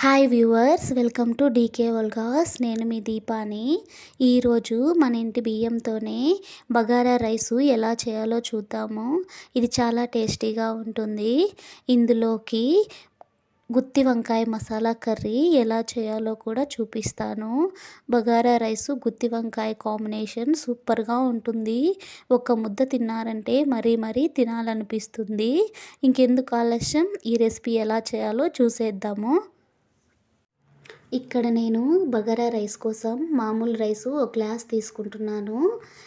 Hi viewers welcome to DK vlogs. నేను మీ దీపాని. ఈరోజు మన ఇంటి బియ్యంతోనే బగారా రైసు ఎలా చేయాలో చూద్దాము. ఇది చాలా టేస్టీగా ఉంటుంది. ఇందులోకి గుత్తి వంకాయ మసాలా కర్రీ ఎలా చేయాలో కూడా చూపిస్తాను. బగారా రైసు గుత్తి వంకాయ కాంబినేషన్ సూపర్గా ఉంటుంది. ఒక ముద్ద తిన్నారంటే మరీ మరీ తినాలనిపిస్తుంది. ఇంకెందుకు ఆలస్యం? ఈ రెసిపీ ఎలా చేయాలో చూసేద్దాము. ఇక్కడ నేను బగారా రైస్ కోసం మామూలు రైసు ఒక గ్లాస్ తీసుకుంటున్నాను.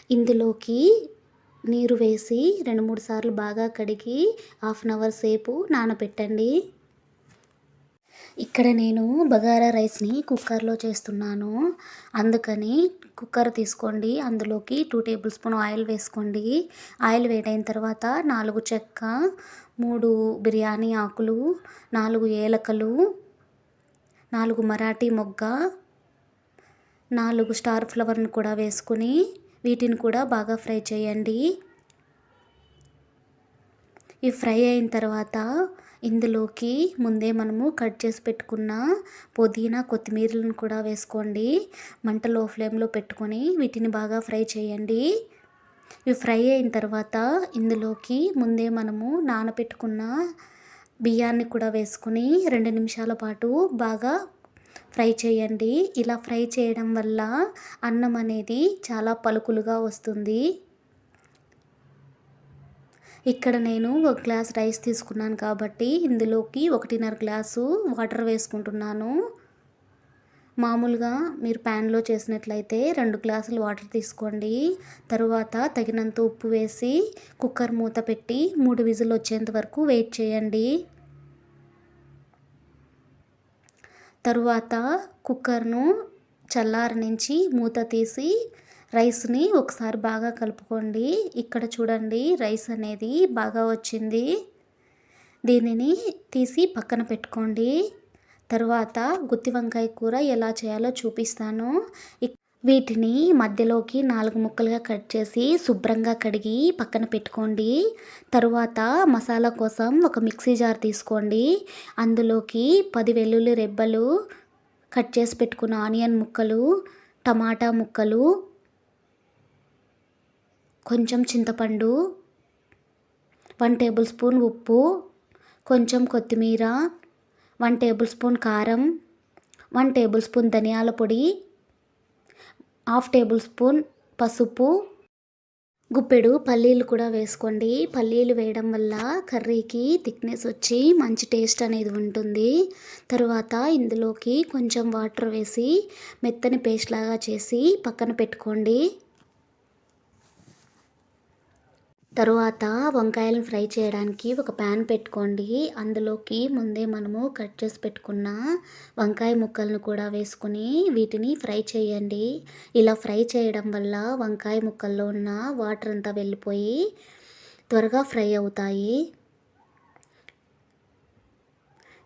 ఇందులోకి నీరు వేసి రెండు మూడు సార్లు బాగా కడిగి హాఫ్ అన్ అవర్ సేపు నానబెట్టండి ఇక్కడ నేను బగారా రైస్ని కుక్కర్లో చేస్తున్నాను. అందుకని కుక్కర్ తీసుకోండి. అందులోకి టూ టేబుల్ స్పూన్ ఆయిల్ వేసుకోండి. ఆయిల్ వేడైన తర్వాత నాలుగు చెక్క మూడు బిర్యానీ ఆకులు నాలుగు ఏలకలు నాలుగు మరాఠీ మొగ్గ నాలుగు స్టార్ ఫ్లవర్ని కూడా వేసుకుని వీటిని కూడా బాగా ఫ్రై చేయండి. ఈ ఫ్రై అయిన తర్వాత ఇందులోకి ముందే మనము కట్ చేసి పెట్టుకున్న పుదీనా కొత్తిమీరలను కూడా వేసుకోండి. మంట లో ఫ్లేమ్లో పెట్టుకొని వీటిని బాగా ఫ్రై చేయండి. ఇవి ఫ్రై అయిన తర్వాత ఇందులోకి ముందే మనము నానబెట్టుకున్న బియ్యాన్ని కూడా వేసుకుని రెండు నిమిషాల పాటు బాగా ఫ్రై చేయండి. ఇలా ఫ్రై చేయడం వల్ల అన్నం అనేది చాలా పలుకులుగా వస్తుంది. ఇక్కడ నేను ఒక గ్లాస్ రైస్ తీసుకున్నాను కాబట్టి ఇందులోకి ఒకటిన్నర గ్లాసు వాటర్ వేసుకుంటున్నాను. మామూలుగా మీరు ప్యాన్లో చేసినట్లయితే రెండు గ్లాసులు వాటర్ తీసుకోండి. తరువాత తగినంత ఉప్పు వేసి కుక్కర్ మూత పెట్టి మూడు విజిల్ వచ్చేంత వరకు వెయిట్ చేయండి. తరువాత కుక్కర్ను చల్లారనించి మూత తీసి రైస్ని ఒకసారి బాగా కలుపుకోండి. ఇక్కడ చూడండి రైస్ అనేది బాగా వచ్చింది. దీనిని తీసి పక్కన పెట్టుకోండి. తరువాత గుత్తి వంకాయ కూర ఎలా చేయాలో చూపిస్తాను. వీటిని మధ్యలోకి నాలుగు ముక్కలుగా కట్ చేసి శుభ్రంగా కడిగి పక్కన పెట్టుకోండి. తరువాత మసాలా కోసం ఒక మిక్సీ జార్ తీసుకోండి. అందులోకి పది వెల్లుల్లి రెబ్బలు కట్ చేసి పెట్టుకున్న ఆనియన్ ముక్కలు టమాటా ముక్కలు కొంచెం చింతపండు వన్ టేబుల్ స్పూన్ ఉప్పు కొంచెం కొత్తిమీర వన్ టేబుల్ స్పూన్ కారం వన్ టేబుల్ స్పూన్ ధనియాల పొడి హాఫ్ టేబుల్ స్పూన్ పసుపు. గుప్పెడు పల్లీలు కూడా వేసుకోండి. పల్లీలు వేయడం వల్ల కర్రీకి థిక్నెస్ వచ్చి మంచి టేస్ట్ అనేది ఉంటుంది. తరువాత ఇందులోకి కొంచెం వాటర్ వేసి మెత్తని పేస్ట్ లాగా చేసి పక్కన పెట్టుకోండి. తరువాత వంకాయలను ఫ్రై చేయడానికి ఒక ప్యాన్ పెట్టుకోండి. అందులోకి ముందే మనము కట్ చేసి పెట్టుకున్న వంకాయ ముక్కలను కూడా వేసుకుని వీటిని ఫ్రై చేయండి. ఇలా ఫ్రై చేయడం వల్ల వంకాయ ముక్కల్లో ఉన్న వాటర్ అంతా వెళ్ళిపోయి త్వరగా ఫ్రై అవుతాయి.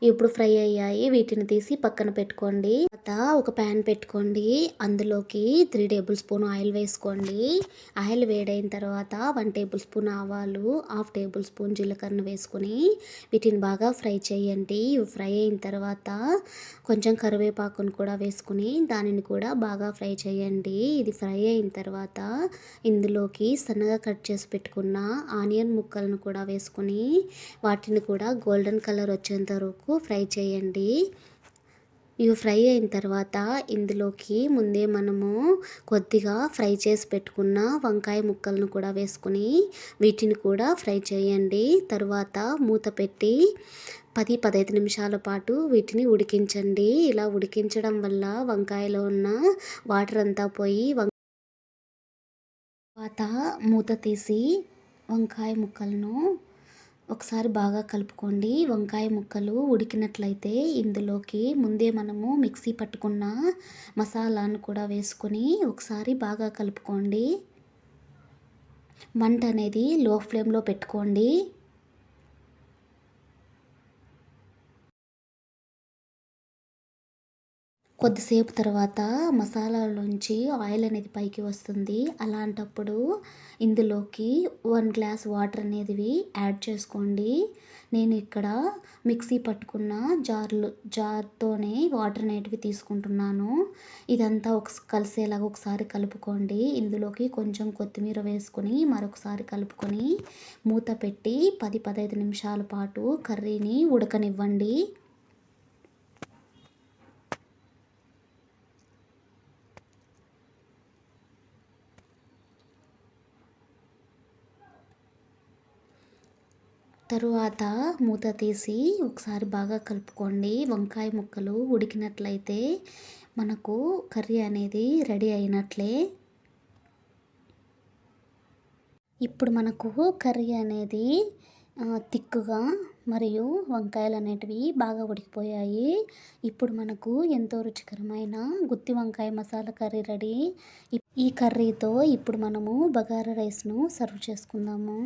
ఇప్పుడు ఫ్రై అయ్యాయి. వీటిని తీసి పక్కన పెట్టుకోండి. తర్వాత ఒక ప్యాన్ పెట్టుకోండి. అందులోకి త్రీ టేబుల్ స్పూన్ ఆయిల్ వేసుకోండి. ఆయిల్ వేడైన తర్వాత వన్ టేబుల్ స్పూన్ ఆవాలు హాఫ్ టేబుల్ స్పూన్ జీలకర్ర వేసుకుని వీటిని బాగా ఫ్రై చేయండి. ఫ్రై అయిన తర్వాత కొంచెం కరివేపాకును కూడా వేసుకుని దానిని కూడా బాగా ఫ్రై చేయండి. ఇది ఫ్రై అయిన తర్వాత ఇందులోకి సన్నగా కట్ చేసి పెట్టుకున్న ఆనియన్ ముక్కలను కూడా వేసుకుని వాటిని కూడా గోల్డెన్ కలర్ వచ్చేంత వరకు వరకు ఫ్రై చేయండి. ఇవి ఫ్రై అయిన తర్వాత ఇందులోకి ముందే మనము కొద్దిగా ఫ్రై చేసి పెట్టుకున్న వంకాయ ముక్కలను కూడా వేసుకుని వీటిని కూడా ఫ్రై చేయండి. తర్వాత మూత పెట్టి పది పదహైదు నిమిషాల పాటు వీటిని ఉడికించండి. ఇలా ఉడికించడం వల్ల వంకాయలో ఉన్న వాటర్ అంతా పోయి తర్వాత మూత తీసి వంకాయ ముక్కలను ఒకసారి బాగా కలుపుకోండి. వంకాయ ముక్కలు ఉడికినట్లయితే ఇందులోకి ముందే మనము మిక్సీ పట్టుకున్న మసాలాను కూడా వేసుకొని ఒకసారి బాగా కలుపుకోండి. మంట అనేది లో ఫ్లేమ్లో పెట్టుకోండి. కొద్దిసేపు తర్వాత మసాలాలోంచి ఆయిల్ అనేది పైకి వస్తుంది. అలాంటప్పుడు ఇందులోకి వన్ గ్లాస్ వాటర్ అనేది యాడ్ చేసుకోండి. నేను ఇక్కడ మిక్సీ పట్టుకున్న జార్లు జార్తోనే వాటర్ అనేటివి తీసుకుంటున్నాను. ఇదంతా ఒక కలిసేలాగా ఒకసారి కలుపుకోండి. ఇందులోకి కొంచెం కొత్తిమీర వేసుకొని మరొకసారి కలుపుకొని మూత పెట్టి పది పదహైదు నిమిషాల పాటు కర్రీని ఉడకనివ్వండి. తరువాత మూత తీసి ఒకసారి బాగా కలుపుకోండి. వంకాయ ముక్కలు ఉడికినట్లయితే మనకు కర్రీ అనేది రెడీ అయినట్లే. ఇప్పుడు మనకు కర్రీ అనేది తిక్కుగా మరియు వంకాయలు అనేటివి బాగా ఉడికిపోయాయి. ఇప్పుడు మనకు ఎంతో రుచికరమైన గుత్తి వంకాయ మసాలా కర్రీ రెడీ. ఈ కర్రీతో ఇప్పుడు మనము బగారా రైస్ను సర్వ్ చేసుకుందాము.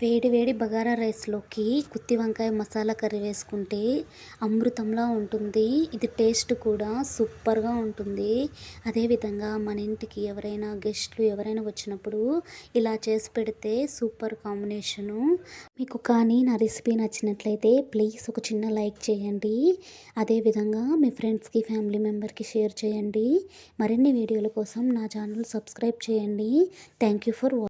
వేడి వేడి బగారా రైస్లోకి గుత్తి వంకాయ మసాలా కర్రీ వేసుకుంటే అమృతంలా ఉంటుంది. ఇది టేస్ట్ కూడా సూపర్గా ఉంటుంది. అదేవిధంగా మన ఇంటికి ఎవరైనా గెస్ట్లు ఎవరైనా వచ్చినప్పుడు ఇలా చేసి పెడితే సూపర్ కాంబినేషను. మీకు కానీ నా రెసిపీ నచ్చినట్లయితే ప్లీజ్ ఒక చిన్న లైక్ చేయండి. అదేవిధంగా మీ ఫ్రెండ్స్కి ఫ్యామిలీ మెంబర్కి షేర్ చేయండి. మరిన్ని వీడియోల కోసం నా ఛానల్ సబ్స్క్రైబ్ చేయండి. Thank you for